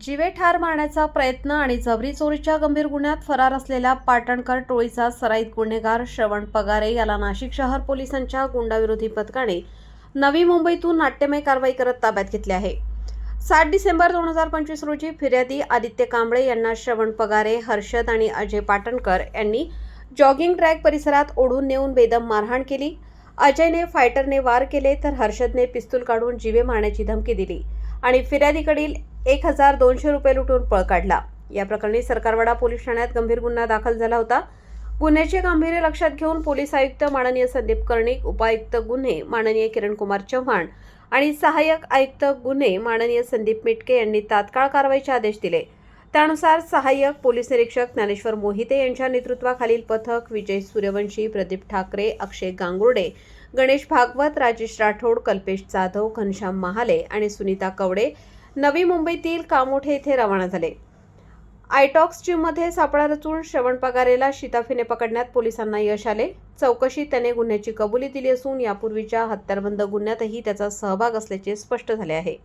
जीवे ठार मारण्याचा प्रयत्न आणि जबरी चोरीच्या गंभीर गुन्ह्यात फरार असलेल्या पाटणकर टोळीचा सराईत गुन्हेगार श्रवण पगारे याला नाशिक शहर पोलिसांच्या गुंडाविरोधी पथकाने नवी मुंबईतून नाट्यमय कारवाई करत ताब्यात घेतली आहे. सात डिसेंबर दोन हजार पंचवीस रोजी फिर्यादी आदित्य कांबळे यांना श्रवण पगारे हर्षद आणि अजय पाटणकर यांनी जॉगिंग ट्रॅक परिसरात ओढून नेऊन बेदम मारहाण केली. अजयने फायटरने वार केले तर हर्षदने पिस्तूल काढून जीवे मारण्याची धमकी दिली आणि फिर्यादीकडील एक हजार दोनशे रुपये लुटून पळ काढला. या प्रकरणी सरकारवाडा पोलीस ठाण्यात गंभीर गुन्हा दाखल झाला होता. गुन्ह्याचे गांभीर्य लक्षात घेऊन पोलीस आयुक्त माननीय संदीप कर्णिक उपायुक्त गुन्हे माननीय किरणकुमार चव्हाण आणि सहाय्यक आयुक्त गुन्हे माननीय संदीप मिटके यांनी तात्काळ कारवाईचे आदेश दिले. त्यानुसार सहाय्यक पोलीस निरीक्षक ज्ञानेश्वर मोहिते यांच्या नेतृत्वाखालील पथक विजय सूर्यवंशी प्रदीप ठाकरे अक्षय गांगुर्डे गणेश भागवत राजेश राठोड कल्पेश जाधव घनश्याम महाले आणि सुनीता कवडे नवी मुंबईतील कामोठे येथे रवाना झाले. आयटॉक्स जिममध्ये सापळा रचून श्रवण पगारेला शिताफीने पकडण्यात पोलिसांना यश आले. चौकशीत त्याने गुन्ह्याची कबुली दिली असून यापूर्वीच्या हत्यारबंद गुन्ह्यातही त्याचा सहभाग असल्याचे स्पष्ट झाले आहे.